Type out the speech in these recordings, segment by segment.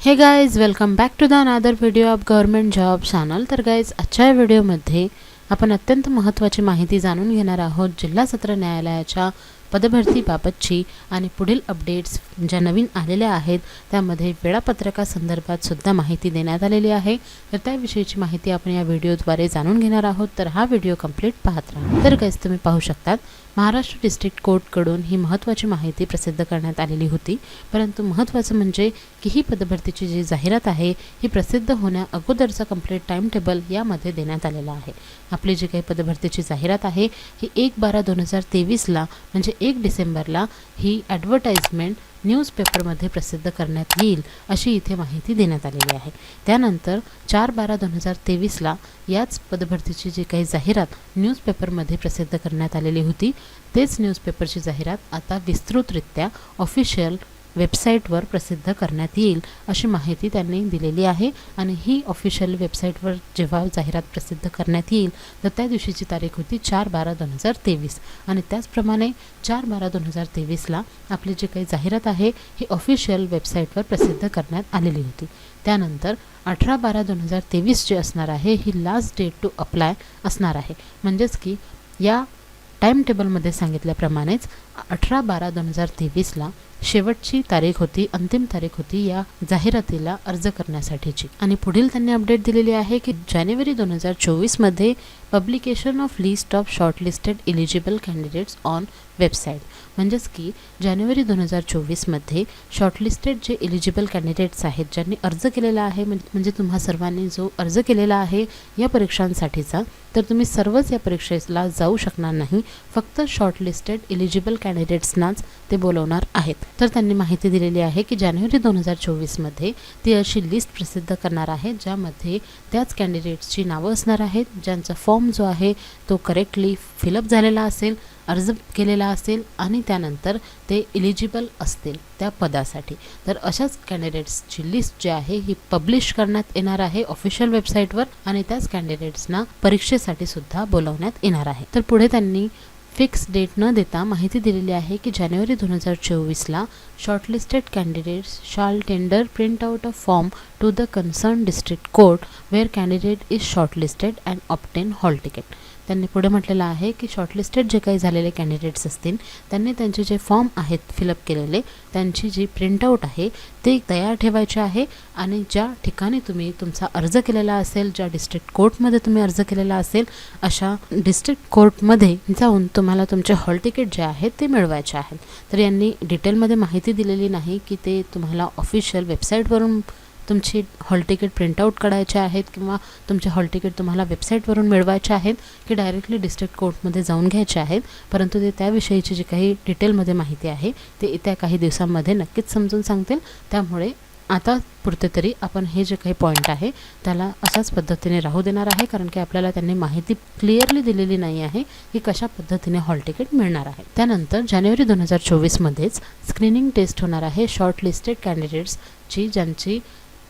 Hey guys welcome back to the another video of government job channel तर guys आजच्या या व्हिडिओमध्ये आपण अत्यंत महत्त्वाची माहिती जाणून घेणार आहोत जिल्हा सत्र न्यायालयाच्या पदभरतीबाबतची आणि पुढील अपडेट्स ज्या नवीन आलेल्या आहेत त्यामध्ये वेळापत्रकासंदर्भात सुद्धा माहिती देण्यात आलेली आहे. तर त्याविषयीची माहिती आपण या व्हिडिओद्वारे जाणून घेणार आहोत. तर हा व्हिडिओ कंप्लीट पाहत राहा. तर गाईज तुम्ही पाहू शकतात महाराष्ट्र डिस्ट्रिक्ट कोर्टकडून ही महत्त्वाची माहिती प्रसिद्ध करण्यात आलेली होती. परंतु महत्त्वाचं म्हणजे की ही पदभरतीची जी जाहिरात आहे ही प्रसिद्ध होण्या अगोदरचा कंप्लीट टाइम टेबल यामध्ये देण्यात आलेला आहे. आपली जी काही पदभरतीची जाहिरात आहे ही एक बारा दोन हजार तेवीसला म्हणजे एक डिसेंबरला ही ॲडव्हर्टाईजमेंट न्यूजपेपरमध्ये प्रसिद्ध करण्यात येईल अशी इथे माहिती देण्यात आलेली आहे. त्यानंतर चार बारा दोन हजार तेवीसला याच पदभरतीची जी काही जाहिरात न्यूजपेपरमध्ये प्रसिद्ध करण्यात आलेली होती तेच न्यूजपेपरची जाहिरात आता विस्तृतरित्या ऑफिशियल वेबसाईटवर प्रसिद्ध करण्यात येईल अशी माहिती त्यांनी दिलेली आहे. आणि ही ऑफिशियल वेबसाईटवर जेव्हा जाहिरात प्रसिद्ध करण्यात येईल तर त्या दिवशीची तारीख होती चार बारा दोन हजार तेवीस. आणि त्याचप्रमाणे चार बारा दोन हजार तेवीसला आपली जी काही जाहिरात आहे ही ऑफिशियल वेबसाईटवर प्रसिद्ध करण्यात आलेली होती. त्यानंतर अठरा बारा दोन हजार तेवीस जे असणार आहे ही लास्ट डेट टू अप्लाय असणार आहे. म्हणजेच की या टाईम टेबलमध्ये सांगितल्याप्रमाणेच अठरा बारा दोन हजार तेवीसला शेवटची तारीख होती अंतिम तारीख होती या जाहिरातीला अर्ज करण्यासाठीची. आणि पुढील त्यांनी अपडेट दिलेली आहे की जानेवारी दोन हजार चोवीसमध्ये publication of list of shortlisted eligible candidates on website. म्हणजेच की जानेवारी दोन हजार चोवीसमध्ये शॉर्टलिस्टेड जे इलिजिबल कॅन्डिडेट्स आहेत ज्यांनी अर्ज केलेला आहे म्हणजे तुम्हा सर्वांनी जो अर्ज केलेला आहे या परीक्षांसाठीचा तर तुम्ही सर्वच या परीक्षेला जाऊ शकणार नाही. फक्त शॉर्टलिस्टेड इलिजिबल कॅन्डिडेट्सनाच ते बोलवणार आहेत. तर त्यांनी माहिती दिलेली आहे की जानेवारी दोन हजार चोवीसमध्ये ती अशी लिस्ट प्रसिद्ध करणार आहे ज्यामध्ये त्याच कॅन्डिडेट्सची नावं असणार आहेत ज्यांचा फॉर्म जो आहे तो करेक्टली फिलअप झालेला असेल. अर्ज केलेला असेल आणि त्यानंतर ते इलिजिबल असतील त्या पदासाठी. तर अशाच कॅन्डिडेट्सची लिस्ट जी आहे ही पब्लिश करण्यात येणार आहे ऑफिशियल वेबसाईटवर आणि त्याच कॅन्डिडेट्सना परीक्षेसाठी सुद्धा बोलवण्यात येणार आहे. तर पुढे त्यांनी फिक्स डेट न देता माहिती दिलेली आहे की जानेवारी दोन हजार चोवीसला shortlisted candidates shall tender print out a form to the concern district court where candidate is shortlisted and obtain hall ticket. त्यांनी पुढे म्हटलेलं आहे की शॉर्टलिस्टेड जे काही झालेले कॅन्डिडेट्स असतील त्यांनी त्यांचे जे फॉर्म आहेत फिलअप केलेले त्यांची जी प्रिंटआउट आहे ते तयार ठेवायचे आहे आणि ज्या ठिकाणी तुम्ही तुमचा अर्ज केलेला असेल ज्या डिस्ट्रिक्ट कोर्टमध्ये तुम्ही अर्ज केलेला असेल अशा डिस्ट्रिक्ट कोर्टमध्ये जाऊन तुम्हाला तुमचे हॉल तिकीट जे आहेत ते मिळवायचे आहेत. तर यांनी डिटेलमध्ये माहिती दिलेली नाही की ते तुम्हाला ऑफिशियल वेबसाईटवरून तुमची हॉल तिकीट प्रिंटआउट काढायचे आहेत किंवा तुमचे हॉल तिकीट तुम्हाला वेबसाईटवरून मिळवायचे आहेत की डायरेक्टली डिस्ट्रिक्ट कोर्टमध्ये जाऊन घ्यायचे आहेत. परंतु ते त्याविषयीची जी काही डिटेलमध्ये माहिती आहे ते येत्या काही दिवसांमध्ये नक्कीच समजून सांगतील. त्यामुळे आता पुरते तरी आपण हे जे काही पॉईंट आहे त्याला अशाच पद्धतीने राहू देणार आहे कारण की आपल्याला त्यांनी माहिती क्लिअरली दिलेली नाही आहे की कशा पद्धतीने हॉल तिकीट मिळणार आहे. त्यानंतर जानेवारी दोन हजार चोवीसमध्येच स्क्रीनिंग टेस्ट होणार आहे. शॉर्टलिस्टेड कॅन्डिडेट्सची ज्यांची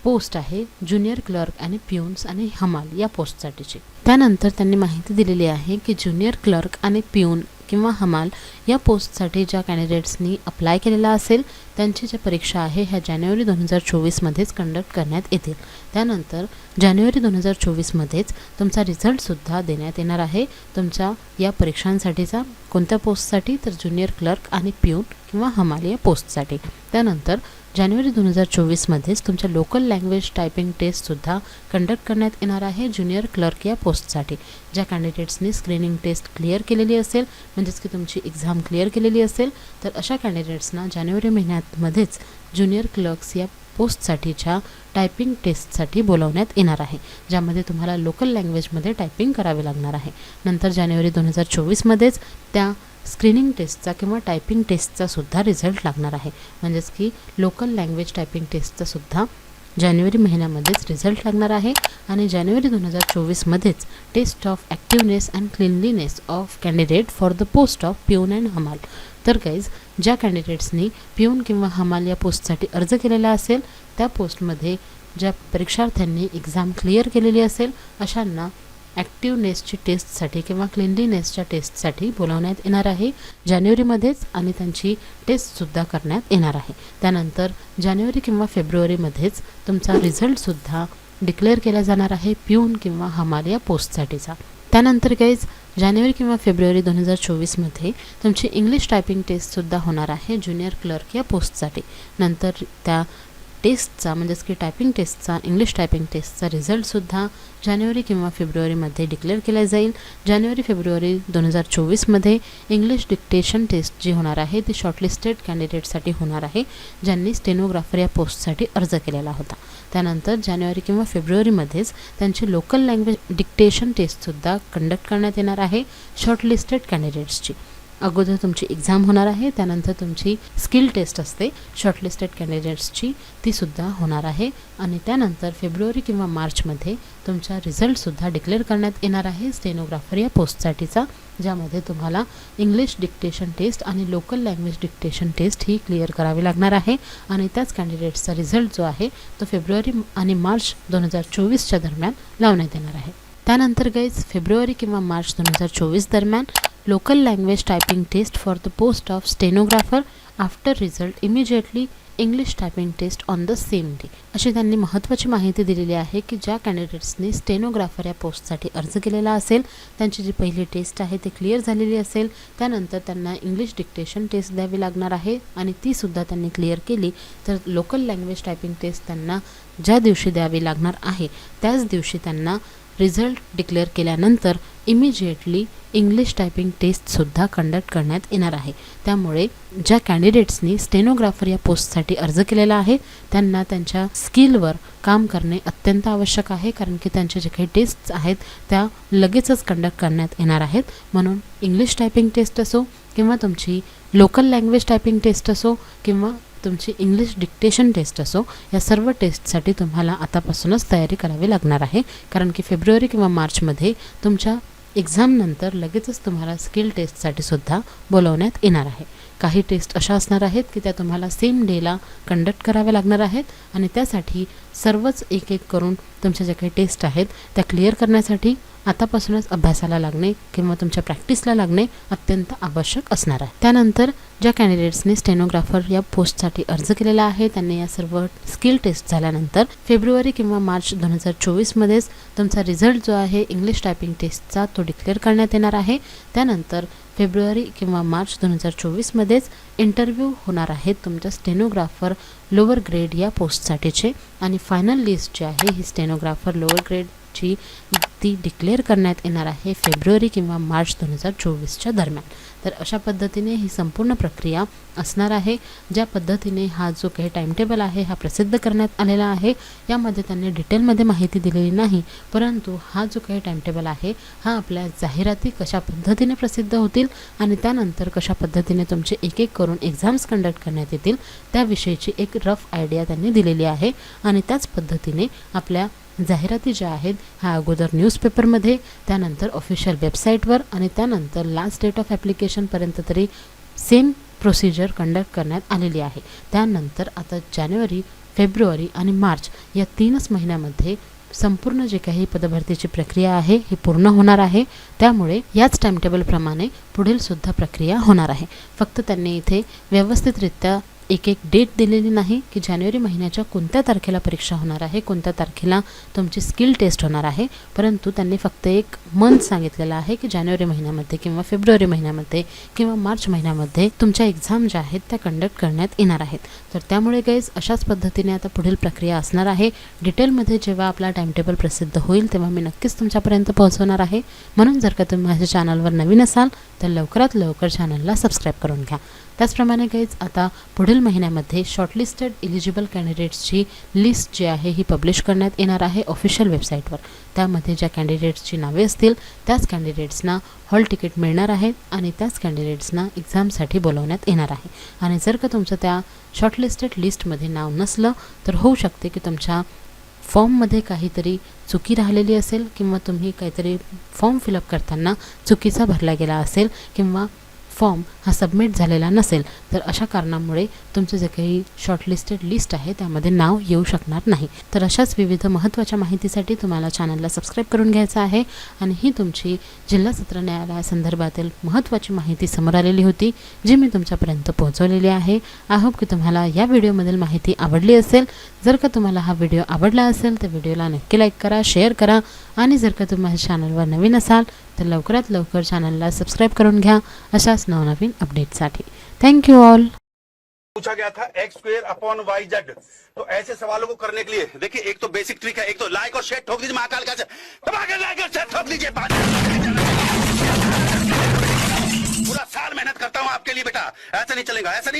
पोस्ट आहे ज्युनियर क्लर्क आणि प्युन्स आणि हमाल या पोस्टसाठीची. त्यानंतर त्यांनी माहिती दिलेली आहे की ज्युनियर क्लर्क आणि प्यून किंवा हमाल या पोस्टसाठी ज्या कॅन्डिडेट्सनी अप्लाय केलेला असेल त्यांची ज्या परीक्षा आहे ह्या जानेवारी दोन हजार चोवीसमध्येच कंडक्ट करण्यात येतील. त्यानंतर जानेवारी दोन हजार चोवीसमध्येच तुमचा रिझल्टसुद्धा देण्यात येणार आहे. तुमच्या या परीक्षांसाठीचा कोणत्या पोस्टसाठी? तर ज्युनियर क्लर्क आणि प्युन किंवा हमाल या पोस्टसाठी. त्यानंतर जानेवारी दोन हजार चोवीसमध्येच तुमच्या लोकल लँग्वेज टायपिंग टेस्टसुद्धा कंडक्ट करण्यात येणार आहे ज्युनियर क्लर्क या पोस्टसाठी ज्या कॅन्डिडेट्सनी स्क्रीनिंग टेस्ट क्लिअर केलेली असेल म्हणजेच की तुमची एक्झाम क्लिअर केलेली असेल तर अशा कॅन्डिडेट्सना जानेवारी महिन्यातमध्येच ज्युनियर क्लर्क्स या पोस्टसाठीच्या टायपिंग टेस्टसाठी बोलवण्यात येणार आहे ज्यामध्ये तुम्हाला लोकल लँग्वेजमध्ये टायपिंग करावे लागणार आहे. नंतर जानेवारी दोन हजार चोवीसमध्येच त्या स्क्रीनिंग टेस्टचा किंवा टायपिंग टेस्टचा सुद्धा रिझल्ट लागणार आहे. म्हणजेच की लोकल लँग्वेज टायपिंग टेस्टचा सुद्धा जानेवारी महिन्यामध्येच रिझल्ट लागणार आहे आणि जानेवारी दोन हजार चोवीसमध्येच test of activeness and cleanliness of candidate for the post of peon and हमाल. तर गाईज ज्या कॅन्डिडेट्सनी प्यून किंवा हमाल या पोस्टसाठी अर्ज केलेला असेल त्या पोस्टमध्ये ज्या परीक्षार्थ्यांनी एक्झाम क्लिअर केलेली असेल अशांना ॲक्टिवनेसची टेस्टसाठी किंवा क्लिनलीनेसच्या टेस्टसाठी बोलावण्यात येणार आहे. जानेवारीमध्येच आणि त्यांची टेस्टसुद्धा करण्यात येणार आहे. त्यानंतर जानेवारी किंवा फेब्रुवारीमध्येच तुमचा रिझल्टसुद्धा डिक्लेअर केला जाणार आहे प्यून किंवा हमाल या पोस्टसाठीचा. त्यानंतर काहीच जानेवारी किंवा फेब्रुवारी दोन हजार चोवीसमध्ये तुमची इंग्लिश टायपिंग टेस्टसुद्धा होणार आहे ज्युनियर क्लर्क या पोस्टसाठी. नंतर त्या टेस्टचा म्हणजेच की टायपिंग टेस्टचा इंग्लिश टायपिंग टेस्टचा रिझल्टसुद्धा जानेवारी किंवा फेब्रुवारीमध्ये डिक्लेअर केला जाईल. जानेवारी फेब्रुवारी दोन हजार चोवीसमध्ये इंग्लिश डिक्टेशन टेस्ट जी होणार आहे ती शॉर्टलिस्टेड कॅन्डिडेटसाठी होणार आहे ज्यांनी स्टेनोग्राफर या पोस्टसाठी अर्ज केलेला होता. त्यानंतर जानेवारी किंवा फेब्रुवारीमध्येच त्यांची लोकल लँग्वेज डिक्टेशन टेस्टसुद्धा कंडक्ट करण्यात येणार आहे शॉर्टलिस्टेड कॅन्डिडेट्सची अगोदर तुमची एक्झाम होणार आहे त्यानंतर तुमची स्किल टेस्ट असते. शॉर्टलिस्टेड कॅन्डिडेट्सची तीसुद्धा होणार आहे. आणि त्यानंतर फेब्रुवारी किंवा मार्चमध्ये तुमचा रिझल्टसुद्धा डिक्लेअर करण्यात येणार आहे. स्टेनोग्राफर या पोस्टसाठीचा ज्यामध्ये तुम्हाला इंग्लिश डिक्टेशन टेस्ट आणि लोकल लँग्वेज डिक्टेशन टेस्ट ही क्लिअर करावी लागणार आहे. आणि त्याच कॅन्डिडेट्सचा रिझल्ट जो आहे तो फेब्रुवारी आणि मार्च दोन हजार चोवीसच्या दरम्यान लावण्यात येणार आहे. त्यानंतर गाईज फेब्रुवारी किंवा मार्च दोन हजार चोवीस दरम्यान local language typing test for the post of stenographer after result immediately English typing test on the same day अशी त्यांनी महत्त्वाची माहिती दिलेली आहे की ज्या कॅन्डिडेट्सनी स्टेनोग्राफर या पोस्टसाठी अर्ज केलेला असेल त्यांची जी पहिली टेस्ट आहे ती क्लिअर झालेली असेल. त्यानंतर त्यांना इंग्लिश डिक्टेशन टेस्ट द्यावी लागणार आहे आणि तीसुद्धा त्यांनी क्लिअर केली. तर लोकल लँग्वेज टायपिंग टेस्ट त्यांना ज्या दिवशी द्यावी लागणार आहे त्याच दिवशी त्यांना रिझल्ट डिक्लेअर केल्यानंतर इमिजिएटली इंग्लिश टायपिंग टेस्टसुद्धा कंडक्ट करण्यात येणार आहे. त्यामुळे ज्या कॅन्डिडेट्सनी स्टेनोग्राफर या पोस्टसाठी अर्ज केलेला आहे त्यांना त्यांच्या स्किलवर काम करणे अत्यंत आवश्यक आहे कारण की त्यांच्या जे काही टेस्ट्स आहेत त्या लगेचच कंडक्ट करण्यात येणार आहेत. म्हणून इंग्लिश टायपिंग टेस्ट असो किंवा तुमची लोकल लँग्वेज टायपिंग टेस्ट असो किंवा तुमची इंग्लिश डिक्टेशन टेस्ट असो या सर्व टेस्टसाठी तुम्हाला आतापासूनच तयारी करावी लागणार आहे. कारण की फेब्रुवारी किंवा मार्चमध्ये तुमच्या एक्झामनंतर लगेचच तुम्हाला स्किल टेस्टसाठी सुद्धा बोलवण्यात येणार आहे. काही टेस्ट अशा असणार आहेत की त्या तुम्हाला सेम डेला कंडक्ट कराव्या लागणार आहेत आणि त्यासाठी सर्वच एक एक करून तुमच्या ज्या काही टेस्ट आहेत त्या क्लिअर करण्यासाठी आतापासूनच अभ्यासाला लागणे किंवा तुमच्या प्रॅक्टिसला लागणे अत्यंत आवश्यक असणार आहे. त्यानंतर ज्या कॅन्डिडेट्सने स्टेनोग्राफर या पोस्टसाठी अर्ज केलेला आहे त्यांनी या सर्व स्किल टेस्ट झाल्यानंतर फेब्रुवारी किंवा मार्च दोन हजार चोवीसमध्येच तुमचा रिझल्ट जो आहे इंग्लिश टायपिंग टेस्टचा तो डिक्लेअर करण्यात येणार आहे. त्यानंतर फेब्रुवारी किंवा मार्च दोन हजार चोवीसमध्येच इंटरव्ह्यू होणार आहेत तुमच्या स्टेनोग्राफर लोअर ग्रेड या पोस्टसाठीचे आणि फायनल लिस्ट जी आहे ही स्टेनोग्राफर लोअर ग्रेड ची ती डिक्लेअर करण्यात येणार आहे फेब्रुवारी किंवा मार्च दोन हजार चोवीसच्या दरम्यान. तर अशा पद्धतीने ही संपूर्ण प्रक्रिया असणार आहे. ज्या पद्धतीने हा जो काही टाईमटेबल आहे हा प्रसिद्ध करण्यात आलेला आहे यामध्ये त्यांनी डिटेलमध्ये माहिती दिलेली नाही परंतु हा जो काही टाईमटेबल आहे हा आपल्या जाहिराती कशा पद्धतीने प्रसिद्ध होतील आणि त्यानंतर कशा पद्धतीने तुमचे एक एक करून एक्झाम्स कंडक्ट करण्यात येतील त्याविषयीची एक रफ आयडिया त्यांनी दिलेली आहे. आणि त्याच पद्धतीने आपल्या जाहिराती ज्या आहेत ह्या अगोदर न्यूजपेपरमध्ये त्यानंतर ऑफिशियल वेबसाईटवर आणि त्यानंतर लास्ट डेट ऑफ ॲप्लिकेशनपर्यंत तरी सेम प्रोसिजर कंडक्ट करण्यात आलेली आहे. त्यानंतर आता जानेवारी फेब्रुवारी आणि मार्च या तीनच महिन्यामध्ये संपूर्ण जे काही पदभरतीची प्रक्रिया आहे ही पूर्ण होणार आहे. त्यामुळे याच टाईमटेबलप्रमाणे पुढील सुद्धा प्रक्रिया होणार आहे. फक्त त्यांनी इथे व्यवस्थितरित्या एक एक डेट दिलेली नाही की जानेवारी महिन्याच्या कोणत्या तारखेला परीक्षा होणार आहे कोणत्या तारखेला तुमची स्किल टेस्ट होणार आहे. परंतु त्यांनी फक्त एक मंथ सांगितलेलं आहे की जानेवारी महिन्यामध्ये किंवा फेब्रुवारी महिन्यामध्ये किंवा मार्च महिन्यामध्ये तुमच्या एक्झाम ज्या आहेत त्या कंडक्ट करण्यात येणार आहेत. तर त्यामुळे गाईज अशाच पद्धतीने आता पुढील प्रक्रिया असणार आहे. डिटेलमध्ये जेव्हा आपला टाईमटेबल प्रसिद्ध होईल तेव्हा मी नक्कीच तुमच्यापर्यंत पोहोचवणार आहे. म्हणून जर का तुम्ही माझ्या चॅनलवर नवीन असाल तर लवकरात लवकर चॅनलला सबस्क्राईब करून घ्या. त्याचप्रमाणे गाईज आता पुढील महिन्यामध्ये शॉर्टलिस्टेड इलिजिबल कॅन्डिडेट्सची लिस्ट जी आहे ही पब्लिश करण्यात येणार आहे ऑफिशियल वेबसाईटवर त्यामध्ये ज्या कॅन्डिडेट्सची नावे असतील त्याच कॅन्डिडेट्सना हॉल तिकीट मिळणार आहे आणि त्याच कॅन्डिडेट्सना एक्झामसाठी बोलवण्यात येणार आहे. आणि जर का तुमचं त्या शॉर्टलिस्टेड लिस्टमध्ये नाव नसलं तर होऊ शकते की तुमच्या फॉर्ममध्ये काहीतरी चुकी राहिलेली असेल किंवा तुम्ही काहीतरी फॉर्म फिलअप करताना चुकीचा भरला गेला असेल किंवा फॉर्म हा सबमिट झालेला नसेल तर अशा कारणामुळे तुमचं जे काही शॉर्टलिस्टेड लिस्ट आहे त्यामध्ये नाव येऊ शकणार नाही. तर अशाच विविध महत्त्वाच्या माहितीसाठी तुम्हाला चॅनलला सबस्क्राईब करून घ्यायचं आहे आणि ही तुमची जिल्हा सत्र न्यायालयासंदर्भातील महत्त्वाची माहिती समोर आलेली होती जी मी तुमच्यापर्यंत पोहोचवलेली आहे. आय होप की तुम्हाला या व्हिडिओमधील माहिती आवडली असेल. जर का तुम्हाला हा व्हिडिओ आवडला असेल तर व्हिडिओला नक्की लाईक करा शेअर करा आणि जर का तुम्ही माझ्या चॅनलवर नवीन असाल, तर लवकरात लवकर चॅनलला सबस्क्राईब करून घ्या. अशाच नवनवीन अपडेटसाठी थँक्यू ऑल पूछा गया था X square upon Y Z तो ऐसे सवालों को करने के लिए, देखिए, एक तो बेसिक ट्रिक है, एक तो लाइक और शेयर ठोक दीजिए महाकाल का दबा लाइक और शेयर ठोक दीजिए पूरा साल मेहनत करता हूँ आपके लिए बेटा। ऐसा नहीं चलेगा, ऐसा नहीं